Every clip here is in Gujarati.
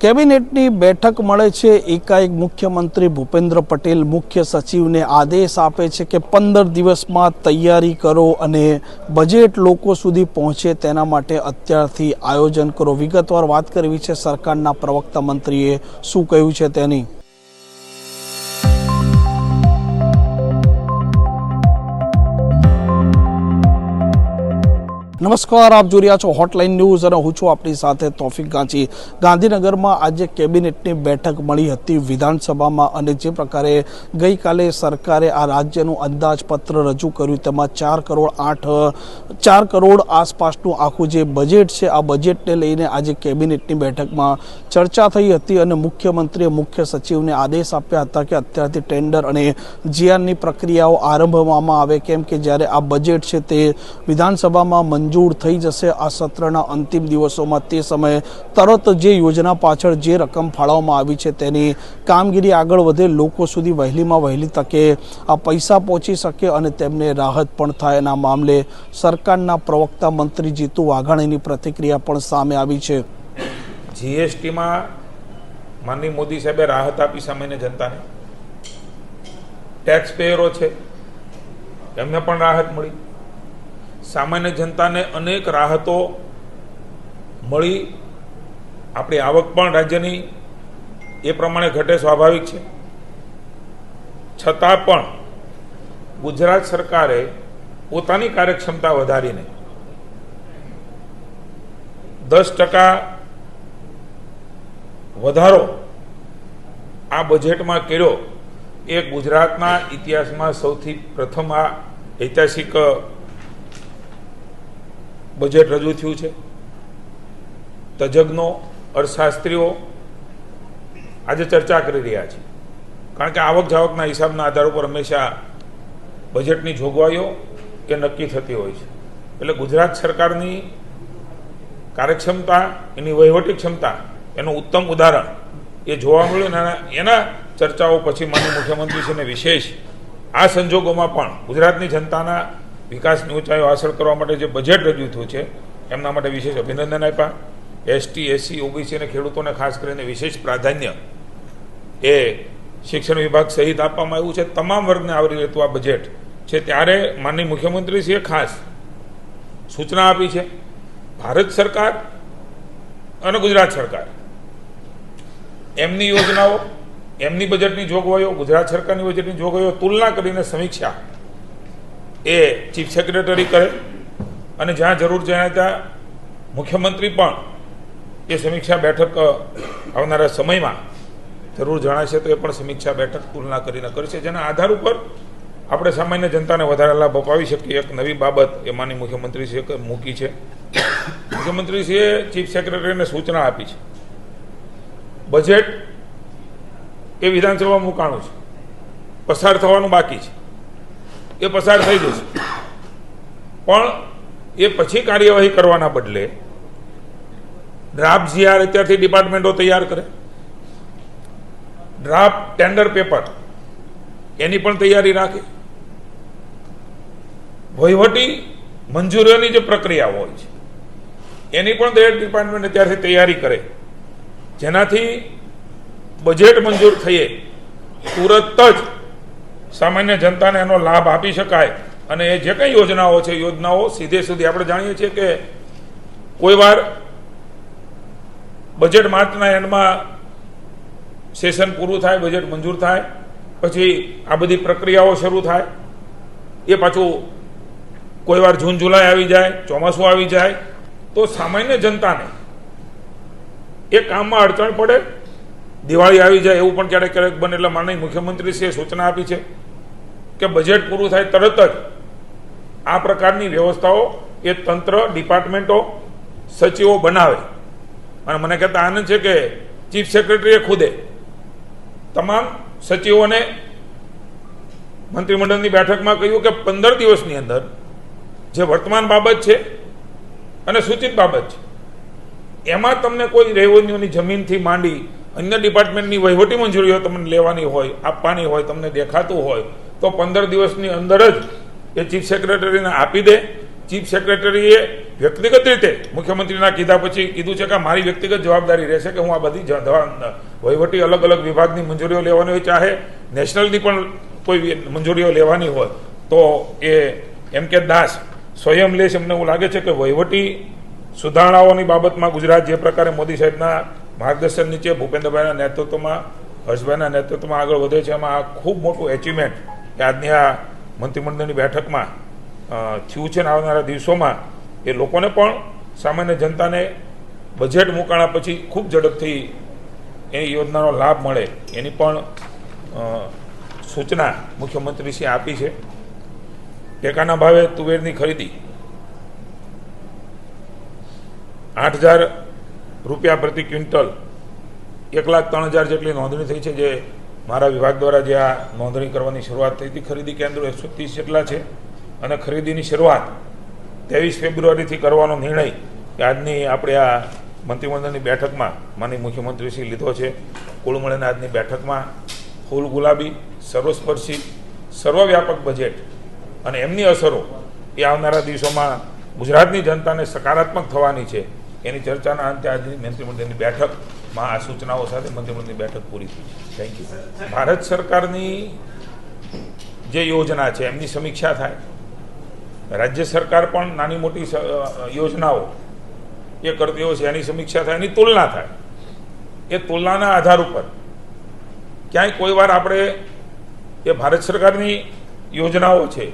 કેબિનેટની બેઠક મળે છે. એકાએક મુખ્યમંત્રી ભૂપેન્દ્ર પટેલ મુખ્ય સચિવને આદેશ આપે છે કે પંદર દિવસમાં તૈયારી કરો અને બજેટ લોકો સુધી પહોંચે તેના માટે અત્યારથી આયોજન કરો. વિગતવાર વાત કરવી છે સરકારના પ્રવક્તા મંત્રીએ. શું કહ્યું છે તેની? નમસ્કાર, આપ જોઈ રહ્યા છો હોટલાઇન ન્યૂઝ અને હું છું આપણી સાથે તોફિક ગાંચી ગાંધીનગરમાં આજે કેબિનેટની બેઠક મળી હતી વિધાનસભામાં અને જે પ્રકારે ગઈકાલે સરકારે આ રાજ્યનું અંદાજપત્ર રજૂ કર્યું, તેમાં ચાર કરોડ આઠ, ચાર કરોડ આસપાસનું આખું જે બજેટ છે, આ બજેટને લઈને આજે કેબિનેટની બેઠકમાં ચર્ચા થઈ હતી અને મુખ્યમંત્રીએ મુખ્ય સચિવને આદેશ આપ્યા હતા કે અત્યારથી ટેન્ડર અને જીઆરની પ્રક્રિયાઓ આરંભવામાં આવે. કેમ કે જ્યારે આ બજેટ છે તે વિધાનસભામાં મંજૂર થઈ જશે આ સત્રના અંતિમ દિવસોમાં તે સમયે તરત જે યોજના પાછળ જે રકમ ફાળવવામાં આવી છે તેની કામગીરી આગળ વધે લોકો સુધી વહેલીમાં વહેલી તકે આ પૈસા પહોંચી શકે અને તેમને રાહત પણ થાય. એના મામલે સરકારના પ્રવક્તા મંત્રી જીતુ વાઘાણીની પ્રતિક્રિયા પણ સામે આવી છે. જીએસટીમાં માનની મોદી સાહેબે રાહત આપી સામાન્ય જનતાને. ટેક્સ પેયરો છે. એમને પણ રાહત મળી. સામાન્ય જનતાને અનેક રાહતો મળી. આપણી આવક પણ રાજ્યની એ પ્રમાણે ઘટે સ્વાભાવિક છે. છતાં પણ ગુજરાત સરકારે પોતાની કાર્યક્ષમતા વધારીને દસ ટકા વધારો આ બજેટમાં કર્યો. એ ગુજરાતના ઇતિહાસમાં સૌથી પ્રથમ આ ઐતિહાસિક બજેટ રજૂ થયું છે. તજજ્ઞો, અર્થશાસ્ત્રીઓ આજે ચર્ચા કરી રહ્યા છે. કારણ કે આવક જાવકના હિસાબના આધાર ઉપર હંમેશા બજેટની જોગવાઈઓ એ નક્કી થતી હોય છે. એટલે ગુજરાત સરકારની કાર્યક્ષમતા, એની વહીવટી ક્ષમતા, એનું ઉત્તમ ઉદાહરણ એ જોવા મળ્યું અને એના ચર્ચાઓ પછી માનનીય મુખ્યમંત્રીશ્રીને વિશેષ આ સંજોગોમાં પણ ગુજરાતની જનતાના વિકાસની ઊંચાઈઓ હાંસલ કરવા માટે જે બજેટ રજૂ થયું છે, એમના માટે વિશેષ અભિનંદન આપ્યા. એસટી એસસી ઓબીસી અને ખેડૂતોને ખાસ કરીને વિશેષ પ્રાધાન્ય એ શિક્ષણ વિભાગ સહિત આપવામાં આવ્યું છે. તમામ વર્ગને આવરી લેતું આ બજેટ છે, ત્યારે માનનીય મુખ્યમંત્રીશ્રીએ ખાસ સૂચના આપી છે, ભારત સરકાર અને ગુજરાત સરકાર. એમની યોજનાઓ, એમની બજેટની જોગવાઈઓ, ગુજરાત સરકારની બજેટની જોગવાઈઓ તુલના કરીને સમીક્ષા એ ચીફ સેક્રેટરી કરે અને જ્યાં જરૂર જણાતા મુખ્યમંત્રી પણ એ સમીક્ષા બેઠક આવનારા સમયમાં જરૂર જણાશે તો એ પણ સમીક્ષા બેઠક તુલના કરીને કરશે. જેના આધાર ઉપર આપણે સામાન્ય જનતાને વધારે લાભ અપાવી શકીએ. એક નવી બાબત એ માની મુખ્યમંત્રીશ્રીએ મૂકી છે. મુખ્યમંત્રીશ્રીએ ચીફ સેક્રેટરીને સૂચના આપી છે. બજેટ એ વિધાનસભામાં મુકાણું છે. પસાર થવાનું બાકી છે. એ પસાર થઈ જશે. પણ એ પછી કાર્યવાહી કરવાના બદલે ડ્રાફ્ટ જીઆર અત્યારથી ડિપાર્ટમેન્ટો તૈયાર કરે, ડ્રાફ્ટ ટેન્ડર પેપર એની પણ તૈયારી રાખે. વહીવટી મંજૂરીઓની જે પ્રક્રિયા હોય છે, એની પણ દરેક ડિપાર્ટમેન્ટ અત્યારથી તૈયારી કરે. જેનાથી બજેટ મંજૂર થઈએ તુરત જ સામાન્ય જનતાને એનો લાભ આપી શકાય. અને એ જે કંઈ યોજનાઓ છે યોજનાઓ સીધે સુધી આપણે જાણીએ છીએ કે કોઈ વાર બજેટ માર્ચના એન્ડમાં સેશન પૂરું થાય બજેટ મંજૂર થાય, પછી આ બધી પ્રક્રિયાઓ શરૂ થાય, એ પાછું કોઈ વાર જૂન, જુલાઈ આવી જાય, ચોમાસું આવી જાય, તો સામાન્ય જનતાને એ કામમાં અડચણ પડે, દિવાળી આવી જાય એવું પણ ક્યારેક ક્યારેક બને એટલે માનનીય મુખ્યમંત્રીશ્રીએ સૂચના આપી છે. કે બજેટ પૂરું થાય તરત જ આ પ્રકારની વ્યવસ્થાઓ એ તંત્ર ડિપાર્ટમેન્ટો સચિવો બનાવે. અને મને કહેતા આનંદ છે કે ચીફ સેક્રેટરીએ ખુદે તમામ સચિવોને મંત્રીમંડળની બેઠકમાં કહ્યું કે પંદર દિવસની અંદર જે વર્તમાન બાબત છે અને સૂચિત બાબત છે, એમાં તમને કોઈ રેવન્યુની જમીનથી માંડી અન્ય ડિપાર્ટમેન્ટની વહીવટી મંજૂરીઓ તમને લેવાની હોય, આપવાની હોય, તમને દેખાતું હોય તો પંદર દિવસની અંદર જ એ ચીફ સેક્રેટરીને આપી દે. ચીફ સેક્રેટરીએ વ્યક્તિગત રીતે મુખ્યમંત્રીના કીધા પછી કીધું છે કે મારી વ્યક્તિગત જવાબદારી રહેશે કે હું આ બધી વહીવટી અલગ અલગ વિભાગની મંજૂરીઓ લેવાની હોય, ચાહે નેશનલની પણ કોઈ મંજૂરીઓ લેવાની હોય. તો એ એમ કે દાસ સ્વયં લેશ એમને એવું લાગે છે કે વહીવટી સુધારણાઓની બાબતમાં ગુજરાત જે પ્રકારે મોદી સાહેબના માર્ગદર્શન નીચે ભૂપેન્દ્રભાઈના નેતૃત્વમાં, હર્ષભાઈના નેતૃત્વમાં આગળ વધે છે, એમાં આ ખૂબ મોટું એચિવમેન્ટ કે આજની આ મંત્રીમંડળની બેઠકમાં થયું આવનારા દિવસોમાં, એ લોકોને પણ સામાન્ય જનતાને બજેટ મુકાણા પછી ખૂબ ઝડપથી એ યોજનાનો લાભ મળે એની પણ સૂચના મુખ્યમંત્રીશ્રીએ આપી છે. ટેકાના ભાવે તુવેરની ખરીદી. આઠ હજાર રૂપિયા પ્રતિ ક્વિન્ટલ. એક લાખ ત્રણ હજાર જેટલી નોંધણી થઈ છે જે મારા વિભાગ દ્વારા જે આ નોંધણી કરવાની શરૂઆત થઈ હતી, ખરીદી કેન્દ્રો એકસો ત્રીસ જેટલા છે અને ખરીદીની શરૂઆત ત્રેવીસ ફેબ્રુઆરીથી કરવાનો નિર્ણય આજની આપણે આ મંત્રીમંડળની બેઠકમાં માનીય મુખ્યમંત્રીશ્રી લીધો છે. કુલ મળીને આજની બેઠકમાં ફૂલ ગુલાબી, સર્વસ્પર્શી, સર્વવ્યાપક બજેટ અને એમની અસરો એ આવનારા દિવસોમાં ગુજરાતની જનતાને સકારાત્મક થવાની છે. એની ચર્ચાના અંતે આજની મંત્રીમંડળની બેઠકમાં આ સૂચનાઓ સાથે મંત્રીમંડળની બેઠક પૂરી થઈ. થેન્ક યુ ભારત સરકારની જે યોજના છે, એમની સમીક્ષા થાય. રાજ્ય સરકાર પણ નાની મોટી યોજનાઓ એ કરતી હોય છે, એની સમીક્ષા થાય, એની તુલના થાય. એ તુલનાના આધાર ઉપર ક્યાંય કોઈ વાર આપણે એ ભારત સરકારની યોજનાઓ છે,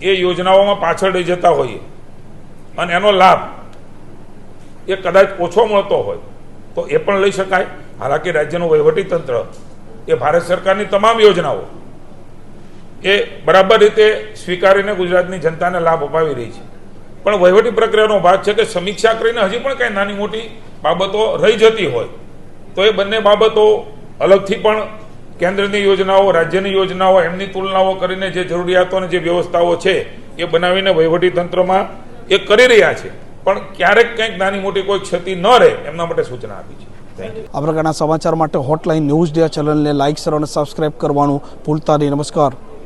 એ યોજનાઓમાં પાછળ રહી જતા હોઈએ. અને એનો લાભ એ કદાચ ઓછો મળતો હોય. તો એ પણ લઈ શકાય. હાલાકી રાજ્યનું તંત્ર, એ ભારત સરકારની તમામ યોજનાઓ, એ બરાબર રીતે સ્વીકારીને ગુજરાતની જનતાને લાભ અપાવી રહી છે. પણ વહીવટી પ્રક્રિયાનો ભાગ છે કે સમીક્ષા કરીને હજી પણ કંઈ નાની મોટી બાબતો રહી જતી હોય, તો એ બંને બાબતો અલગથી પણ કેન્દ્રની યોજનાઓ, રાજ્યની યોજનાઓ, એમની તુલનાઓ કરીને જે જરૂરિયાતો અને જે વ્યવસ્થાઓ છે, એ બનાવીને વહીવટી તંત્રમાં એ કરી રહ્યા છે. પણ ક્યારેક કંઈક નાની મોટી કોઈ ક્ષતિ ન રહે, એમના માટે સૂચના આપી છે. આ પ્રકારના સમાચાર માટે હોટલાઇન ન્યૂઝ ડે ચેનલને લાઇક શેર અને સબસ્ક્રાઇબ કરવાનું ભૂલતા નહીં. નમસ્કાર.